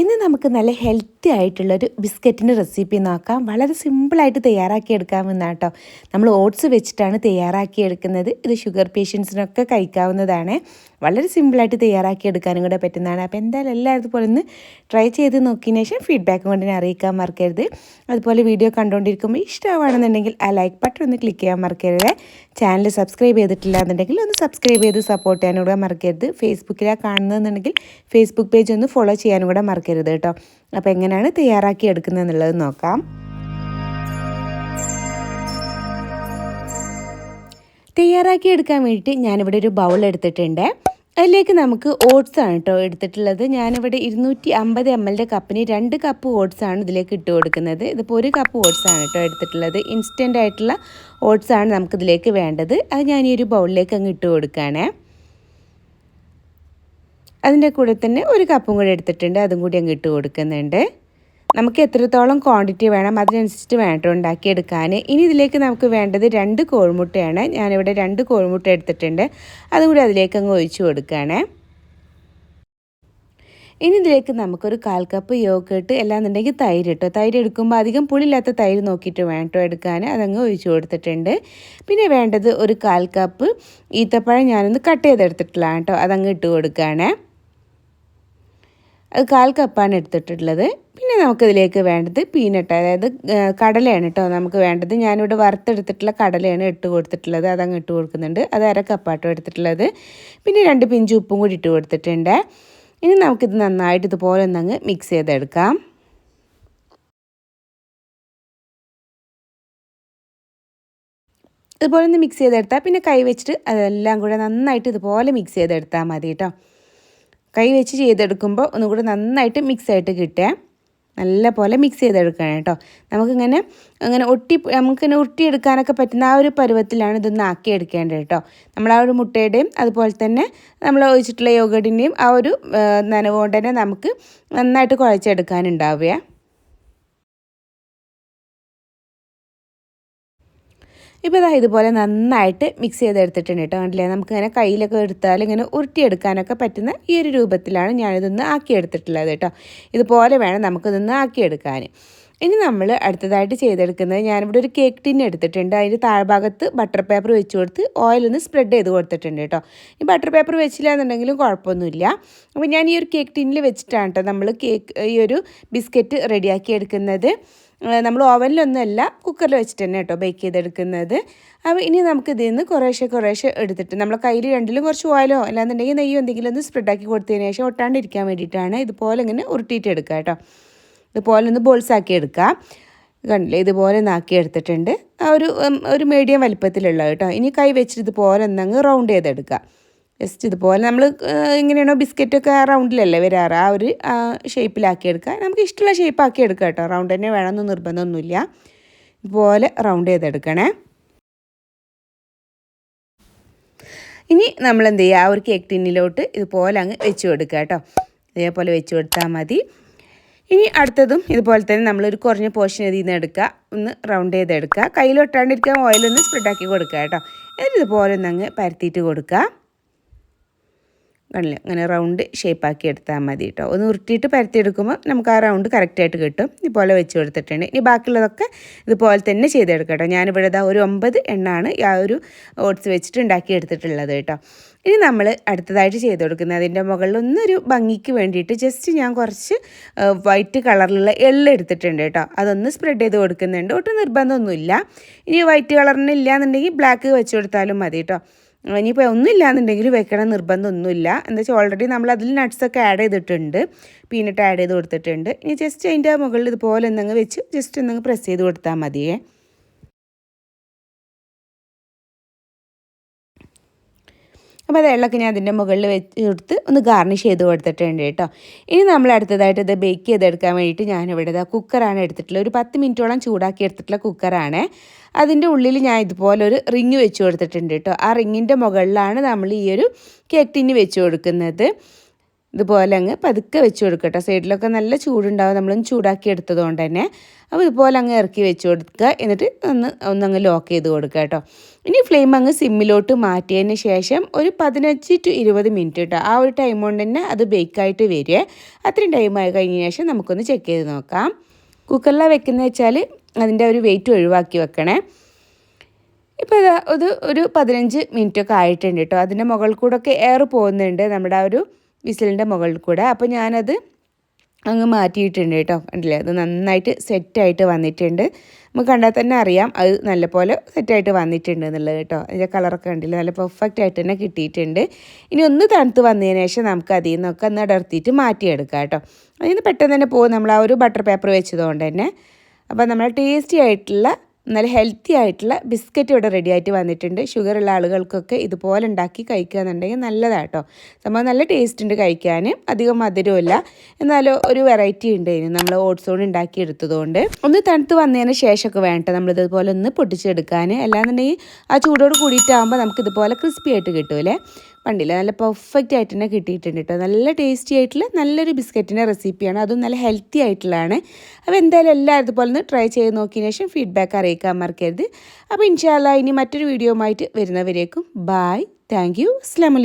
ഇന്ന് നമുക്ക് നല്ല ഹെൽത്തി ആയിട്ടുള്ളൊരു ബിസ്ക്കറ്റിന്റെ റെസിപ്പി നോക്കാം. വളരെ സിമ്പിളായിട്ട് തയ്യാറാക്കി എടുക്കാമെന്നാണ് കേട്ടോ. നമ്മൾ ഓട്സ് വെച്ചിട്ടാണ് തയ്യാറാക്കി എടുക്കുന്നത് ഇത് ഷുഗർ പേഷ്യൻസിനൊക്കെ കഴിക്കാവുന്നതാണ്. വളരെ സിമ്പിളായിട്ട് തയ്യാറാക്കി എടുക്കാനും കൂടെ പറ്റുന്നതാണ്. അപ്പോൾ എന്തായാലും എല്ലാവരും പോലെ ഒന്ന് ട്രൈ ചെയ്ത് നോക്കിയതിന് ശേഷം ഫീഡ്ബാക്ക് കൊണ്ട് തന്നെ അറിയിക്കാൻ മറക്കരുത്. അതുപോലെ വീഡിയോ കണ്ടുകൊണ്ടിരിക്കുമ്പോൾ ഇഷ്ടമാണെന്നുണ്ടെങ്കിൽ ആ ലൈക്ക് ബട്ടൺ ഒന്ന് ക്ലിക്ക് ചെയ്യാൻ മറക്കരുത്. ചാനൽ സബ്സ്ക്രൈബ് ചെയ്തിട്ടില്ല എന്നുണ്ടെങ്കിൽ ഒന്ന് സബ്സ്ക്രൈബ് ചെയ്ത് സപ്പോർട്ട് ചെയ്യാനും കൂടെ മറക്കരുത്. ഫേസ്ബുക്കിലാണ് കാണുന്നതെന്നുണ്ടെങ്കിൽ ഫേസ്ബുക്ക് പേജ് ഒന്ന് ഫോളോ ചെയ്യാനും കൂടെ മറക്കരുത്. കേട്ടോ. അപ്പോൾ എങ്ങനെയാണ് തയ്യാറാക്കി എടുക്കുന്നത് എന്നുള്ളത് നോക്കാം. തയ്യാറാക്കി എടുക്കാൻ വേണ്ടിയിട്ട് ഞാനിവിടെ ഒരു ബൗൾ എടുത്തിട്ടുണ്ട്. അതിലേക്ക് നമുക്ക് ഓട്സ് ആണ് കേട്ടോ എടുത്തിട്ടുള്ളത്. ഞാനിവിടെ ഇരുന്നൂറ്റി അമ്പത് എം എല്ലിന്റെ കപ്പിന് രണ്ട് കപ്പ് ഓട്സ് ആണ് ഇതിലേക്ക് ഇട്ട് കൊടുക്കുന്നത്. ഇതിപ്പോൾ ഒരു കപ്പ് ഓട്സ് ആണ് കേട്ടോ എടുത്തിട്ടുള്ളത്. ഇൻസ്റ്റന്റ് ആയിട്ടുള്ള ഓട്സ് ആണ് നമുക്കിതിലേക്ക് വേണ്ടത്. അത് ഞാൻ ഈ ഒരു ബൗളിലേക്ക് അങ്ങ് ഇട്ട് കൊടുക്കുകയാണേ. അതിന്റെ കൂടെ തന്നെ ഒരു കപ്പും കൂടി എടുത്തിട്ടുണ്ട്. അതും കൂടി അങ്ങ് ഇട്ട് കൊടുക്കുന്നുണ്ട്. നമുക്ക് എത്രത്തോളം ക്വാണ്ടിറ്റി വേണം അതിനനുസരിച്ച് വേണ്ട ഉണ്ടാക്കിയെടുക്കാൻ. ഇനി ഇതിലേക്ക് നമുക്ക് വേണ്ടത് രണ്ട് കോഴിമുട്ടയാണ്. ഞാനിവിടെ രണ്ട് കോഴിമുട്ട എടുത്തിട്ടുണ്ട്. അതും കൂടി അതിലേക്ക് അങ്ങ് ഒഴിച്ചു കൊടുക്കുകയാണ്. ഇനി ഇതിലേക്ക് നമുക്കൊരു കാൽ കപ്പ് യോഗട്ട് അല്ലാന്നുണ്ടെങ്കിൽ തൈര് ഇട്ടോ. തൈര് എടുക്കുമ്പോൾ അധികം പുളിയില്ലാത്ത തൈര് നോക്കിയിട്ട് വേണ്ടോ എടുക്കാൻ. അതങ്ങ് ഒഴിച്ചു കൊടുത്തിട്ടുണ്ട്. പിന്നെ വേണ്ടത് ഒരു കാൽ കപ്പ് ഈത്തപ്പഴം ഞാനൊന്ന് കട്ട് ചെയ്തെടുത്തിട്ടുള്ളതാണ് കേട്ടോ അതങ്ങ് ഇട്ട് കൊടുക്കുകയാണ്. അത് കാൽ കപ്പാണ് എടുത്തിട്ടുള്ളത്. പിന്നെ നമുക്കിതിലേക്ക് വേണ്ടത് പീനട്ട് അതായത് കടലയാണ് കേട്ടോ നമുക്ക് വേണ്ടത്. ഞാനിവിടെ വറുത്തെടുത്തിട്ടുള്ള കടലയാണ് ഇട്ട് കൊടുത്തിട്ടുള്ളത്. അതങ്ങ് ഇട്ട് കൊടുക്കുന്നുണ്ട്. അത് അര കപ്പാട്ടോ എടുത്തിട്ടുള്ളത്. പിന്നെ രണ്ട് പിഞ്ച് ഉപ്പും കൂടി ഇട്ട് കൊടുത്തിട്ടുണ്ട്. ഇനി നമുക്കിത് നന്നായിട്ട് ഇതുപോലെ ഒന്നങ്ങ് മിക്സ് ചെയ്തെടുക്കാം. ഇതുപോലെ ഒന്ന് മിക്സ് ചെയ്തെടുത്താൽ പിന്നെ കൈ വെച്ചിട്ട് അതെല്ലാം കൂടെ നന്നായിട്ട് ഇതുപോലെ മിക്സ് ചെയ്തെടുത്താൽ മതി കേട്ടോ കൈ വെച്ച് ചെയ്തെടുക്കുമ്പോൾ ഒന്നുകൂടെ നന്നായിട്ട് മിക്സ് ആയിട്ട് കിട്ടുക. നല്ല പോലെ മിക്സ് ചെയ്തെടുക്കണം കേട്ടോ. നമുക്കിങ്ങനെ അങ്ങനെ ഒട്ടി നമുക്കിങ്ങനെ ഒട്ടിയെടുക്കാനൊക്കെ പറ്റുന്ന ആ ഒരു പരുവത്തിലാണ് ഇതൊന്ന് ആക്കി എടുക്കേണ്ടത് കേട്ടോ. നമ്മൾ ആ ഒരു മുട്ടയുടെയും അതുപോലെ തന്നെ നമ്മൾ ഒഴിച്ചിട്ടുള്ള യോഗടിന്റെയും ആ ഒരു നനവോണ്ടനെ തന്നെ നമുക്ക് നന്നായിട്ട് കുഴച്ചെടുക്കാനുണ്ടാവുക. ഇപ്പോൾ ഇതാ ഇതുപോലെ നന്നായിട്ട് മിക്സ് ചെയ്തെടുത്തിട്ടുണ്ട് കേട്ടോ. കണ്ടില്ലേ? നമുക്കിങ്ങനെ കയ്യിലൊക്കെ എടുത്താൽ ഇങ്ങനെ ഉരുട്ടിയെടുക്കാനൊക്കെ പറ്റുന്ന ഈ ഒരു രൂപത്തിലാണ് ഞാനിതൊന്ന് ആക്കിയെടുത്തിട്ടുള്ളത് കേട്ടോ. ഇതുപോലെ വേണം നമുക്കിതൊന്ന് ആക്കിയെടുക്കാൻ. ഇനി നമ്മൾ അടുത്തതായിട്ട് ചെയ്തെടുക്കുന്നത് ഞാനിവിടെ ഒരു കേക്ക് ടിൻ എടുത്തിട്ടുണ്ട്. അതിന്റെ താഴ്ഭാഗത്ത് ബട്ടർ പേപ്പർ വെച്ച് കൊടുത്ത് ഓയിലൊന്ന് സ്പ്രെഡ് ചെയ്ത് കൊടുത്തിട്ടുണ്ട് കേട്ടോ. ഈ ബട്ടർ പേപ്പർ വെച്ചില്ല എന്നുണ്ടെങ്കിലും കുഴപ്പമൊന്നുമില്ല. അപ്പോൾ ഞാൻ ഈ ഒരു കേക്ക് ടിന്നിൽ വെച്ചിട്ടാണ് കേട്ടോ നമ്മൾ കേക്ക് ഈ ഒരു ബിസ്ക്കറ്റ് റെഡിയാക്കി എടുക്കുന്നത്. നമ്മൾ ഓവനിലൊന്നുമല്ല കുക്കറിൽ വെച്ചിട്ട് തന്നെ കേട്ടോ ബേക്ക് ചെയ്തെടുക്കുന്നത്. അപ്പോൾ ഇനി നമുക്ക് ഇതിൽ നിന്ന് കുറേശ്ശെ കുറേശ്ശെ എടുത്തിട്ട് നമ്മൾ കയ്യിൽ രണ്ടിലും കുറച്ച് ഓയിലോ അല്ലാന്നുണ്ടെങ്കിൽ നെയ്യോ എന്തെങ്കിലും ഒന്ന് സ്പ്രെഡാക്കി കൊടുത്തതിന് ശേഷം ഒട്ടാണ്ടിരിക്കാൻ വേണ്ടിയിട്ടാണ് ഇതുപോലെ ഇങ്ങനെ ഉരുട്ടിയിട്ട് എടുക്കുക കേട്ടോ. ഇതുപോലെ ഒന്ന് ബോൾസാക്കി എടുക്കുക. കണ്ടില്ലേ ഇതുപോലെ നാക്കി എടുത്തിട്ടുണ്ട്. ആ ഒരു ഒരു മീഡിയം വലിപ്പത്തിലുള്ള കേട്ടോ. ഇനി കൈ വെച്ചിട്ട് ഇതുപോലെ ഒന്നങ്ങ് റൗണ്ട് ചെയ്തെടുക്കുക. ജസ്റ്റ് ഇതുപോലെ നമ്മൾ എങ്ങനെയാണോ ബിസ്ക്കറ്റൊക്കെ റൗണ്ടിലല്ലേ വരാറ്. ആ ഒരു ഷേപ്പിലാക്കി എടുക്കുക നമുക്ക് ഇഷ്ടമുള്ള ഷേപ്പാക്കി എടുക്കുക കേട്ടോ. റൗണ്ട് തന്നെ വേണമെന്ന് നിർബന്ധമൊന്നുമില്ല. ഇതുപോലെ റൗണ്ട് ചെയ്തെടുക്കണേ. ഇനി നമ്മൾ എന്ത് ചെയ്യുക? ആ ഒരു കേക്ക് ടിന്നിലോട്ട് ഇതുപോലെ അങ്ങ് വെച്ച് കൊടുക്കുക കേട്ടോ. ഇതേപോലെ വെച്ച് കൊടുത്താൽ മതി. ഇനി അടുത്തതും ഇതുപോലെ തന്നെ നമ്മളൊരു കുറഞ്ഞ പോർഷൻ ഇതിൽ നിന്ന് എടുക്കുക. ഒന്ന് റൗണ്ട് ചെയ്തെടുക്കുക. കയ്യിലൊട്ടാണ്ടിരിക്കാൻ ഓയിലൊന്ന് സ്പ്രെഡാക്കി കൊടുക്കുക കേട്ടോ. എന്നിട്ട് ഇതുപോലെ ഒന്ന് അങ്ങ് പരത്തിയിട്ട് കൊടുക്കുക. കണ്ടില്ല അങ്ങനെ റൗണ്ട് ഷേപ്പാക്കി എടുത്താൽ മതി കേട്ടോ ഒന്ന് ഉരുട്ടിയിട്ട് പരത്തിയെടുക്കുമ്പോൾ നമുക്ക് ആ റൗണ്ട് കറക്റ്റായിട്ട് കിട്ടും. ഇതുപോലെ വെച്ച് കൊടുത്തിട്ടുണ്ട്. ഇനി ബാക്കിയുള്ളതൊക്കെ ഇതുപോലെ തന്നെ ചെയ്തെടുക്കാം കേട്ടോ ഞാനിവിടെ ഇതാ ഒരു ഒമ്പത് എണ്ണാണ് ആ ഒരു ഓട്സ് വെച്ചിട്ട് ഉണ്ടാക്കി എടുത്തിട്ടുള്ളത് കേട്ടോ ഇനി നമ്മൾ അടുത്തതായിട്ട് ചെയ്ത് കൊടുക്കുന്നത് അതിന്റെ മുകളിൽ ഒന്നൊരു ഭംഗിക്ക് വേണ്ടിയിട്ട് ജസ്റ്റ് ഞാൻ കുറച്ച് വൈറ്റ് കളറിലുള്ള എള്ള് എടുത്തിട്ടുണ്ട് കേട്ടോ അതൊന്ന് സ്പ്രെഡ് ചെയ്ത് കൊടുക്കുന്നുണ്ട്. ഒട്ടും നിർബന്ധമൊന്നുമില്ല. ഇനി വൈറ്റ് കളറിന് ഇല്ലയെന്നുണ്ടെങ്കിൽ ബ്ലാക്ക് വെച്ച് കൊടുത്താലും മതി കേട്ടോ ഇനിയിപ്പോൾ ഒന്നും എന്നുണ്ടെങ്കിൽ വെക്കണം നിർബന്ധമൊന്നുമില്ല എന്താ വെച്ചാൽ ഓൾറെഡി നമ്മൾ അതിൽ നട്ട്സൊക്കെ ആഡ് ചെയ്തിട്ടുണ്ട്. പീനട്ട് ആഡ് ചെയ്ത് കൊടുത്തിട്ടുണ്ട്. ഇനി ജസ്റ്റ് അതിന്റെ മുകളിൽ ഇതുപോലെ എന്തെങ്കിലും വെച്ച് ജസ്റ്റ് എന്തെങ്കിലും പ്രസ് ചെയ്ത് കൊടുത്താൽ മതിയേ. അപ്പോൾ അത് എള്ളൊക്കെ ഞാൻ അതിന്റെ മുകളിൽ വെച്ച് കൊടുത്ത് ഒന്ന് ഗാർണിഷ് ചെയ്ത് കൊടുത്തിട്ടുണ്ട് കേട്ടോ. ഇനി നമ്മൾ അടുത്തതായിട്ട് ഇത് ബേക്ക് ചെയ്തെടുക്കാൻ വേണ്ടിയിട്ട് ഞാനിവിടെ ഇതാ കുക്കറാണ് എടുത്തിട്ടുള്ളത്. ഒരു പത്ത് മിനിറ്റോളം ചൂടാക്കി എടുത്തിട്ടുള്ള കുക്കറാണ്. അതിന്റെ ഉള്ളിൽ ഞാൻ ഇതുപോലെ ഒരു റിങ് വെച്ച് കൊടുത്തിട്ടുണ്ട് കേട്ടോ. ആ റിങ്ങിന്റെ മുകളിലാണ് നമ്മൾ ഈ ഒരു കേക്ക് ടിന്ന് വെച്ച് കൊടുക്കുന്നത്. ഇതുപോലെ അങ്ങ് പതുക്കെ വെച്ച് കൊടുക്കട്ടോ. സൈഡിലൊക്കെ നല്ല ചൂടുണ്ടാവും. നമ്മളൊന്ന് ചൂടാക്കി എടുത്തത് കൊണ്ട് തന്നെ. അപ്പോൾ ഇതുപോലെ അങ്ങ് ഇറക്കി വെച്ച് കൊടുക്കുക. എന്നിട്ട് ഒന്ന് ഒന്നങ്ങ് ലോക്ക് ചെയ്ത് കൊടുക്കുക കേട്ടോ. ഇനി ഫ്ലെയിം അങ്ങ് സിമ്മിലോട്ട് മാറ്റിയതിന് ശേഷം ഒരു പതിനഞ്ച് ടു ഇരുപത് മിനിറ്റ് കേട്ടോ ആ ഒരു ടൈം കൊണ്ട് തന്നെ അത് ബേക്കായിട്ട് വരിക. അത്രയും ടൈമായി കഴിഞ്ഞ ശേഷം നമുക്കൊന്ന് ചെക്ക് ചെയ്ത് നോക്കാം. കുക്കറിലാണ് വെക്കുന്നത് വെച്ചാൽ അതിന്റെ ഒരു വെയിറ്റ് ഒഴിവാക്കി വെക്കണേ. ഇപ്പോൾ ഇത് ഒരു പതിനഞ്ച് മിനിറ്റൊക്കെ ആയിട്ടുണ്ട് കേട്ടോ അതിന്റെ മുകളിൽ കൂടെ ഒക്കെ എയർ പോകുന്നുണ്ട്. നമ്മുടെ ആ ഒരു വിസിലിന്റെ മുകളിൽ കൂടെ. അപ്പോൾ ഞാനത് അങ്ങ് മാറ്റിയിട്ടുണ്ട് കേട്ടോ. കണ്ടില്ലേ? അത് നന്നായിട്ട് സെറ്റായിട്ട് വന്നിട്ടുണ്ട്. നമുക്ക് കണ്ടാൽ തന്നെ അറിയാം അത് നല്ലപോലെ സെറ്റായിട്ട് വന്നിട്ടുണ്ട് എന്നുള്ളത് കേട്ടോ. അതിന്റെ കളറൊക്കെ കണ്ടില്ല? നല്ല പെർഫെക്റ്റ് ആയിട്ട് തന്നെ കിട്ടിയിട്ടുണ്ട്. ഇനി ഒന്ന് തണുത്ത് വന്നതിന് ശേഷം നമുക്ക് അതിൽ നിന്നൊക്കെ ഒന്ന് അടർത്തിയിട്ട് മാറ്റിയെടുക്കാം കേട്ടോ. അതിൽ നിന്ന് പെട്ടെന്ന് തന്നെ പോകും. നമ്മൾ ആ ഒരു ബട്ടർ പേപ്പർ വെച്ചതുകൊണ്ട് തന്നെ. അപ്പോൾ നമ്മൾ ടേസ്റ്റി ആയിട്ടുള്ള നല്ല ഹെൽത്തി ആയിട്ടുള്ള ബിസ്ക്കറ്റ് ഇവിടെ റെഡി ആയിട്ട് വന്നിട്ടുണ്ട്. ഷുഗർ ഉള്ള ആളുകൾക്കൊക്കെ ഇതുപോലെ ഉണ്ടാക്കി കഴിക്കുക എന്നുണ്ടെങ്കിൽ നല്ലതാട്ടോ. സംഭവം നല്ല ടേസ്റ്റ് ഉണ്ട് കഴിക്കാൻ അധികം മധുരമില്ല എന്നാലും ഒരു വെറൈറ്റി ഉണ്ട് ഇനി നമ്മൾ ഓട്സ് കൊണ്ട് ഉണ്ടാക്കി എടുത്തതുകൊണ്ട്. ഒന്ന് തണുത്ത് വന്നതിന് ശേഷമൊക്കെ വേണ്ട നമ്മൾ ഇതുപോലെ ഒന്ന് പൊട്ടിച്ചെടുക്കാൻ. അല്ലാന്നുണ്ടെങ്കിൽ ആ ചൂടോട് കൂടിയിട്ടാകുമ്പോൾ നമുക്ക് ഇതുപോലെ ക്രിസ്പി ആയിട്ട് കിട്ടുമല്ലേ കണ്ടില്ല. നല്ല പെർഫെക്റ്റ് ആയിട്ട് തന്നെ കിട്ടിയിട്ടുണ്ട് കേട്ടോ നല്ല ടേസ്റ്റി ആയിട്ടുള്ള നല്ലൊരു ബിസ്ക്കറ്റിന്റെ റെസിപ്പിയാണ് അതും നല്ല ഹെൽത്തി ആയിട്ടുള്ളതാണ്. അപ്പോൾ എന്തായാലും എല്ലാവരും ഇതുപോലെ ഒന്ന് ട്രൈ ചെയ്ത് നോക്കിയതിന് ശേഷം ഫീഡ്ബാക്ക് അറിയിക്കാൻ മറക്കരുത്. അപ്പോൾ ഇൻഷാല്ല ഇനി മറ്റൊരു വീഡിയോ ആയിട്ട് വരുന്നവരേക്കും ബായ് താങ്ക് യു അസ്സാം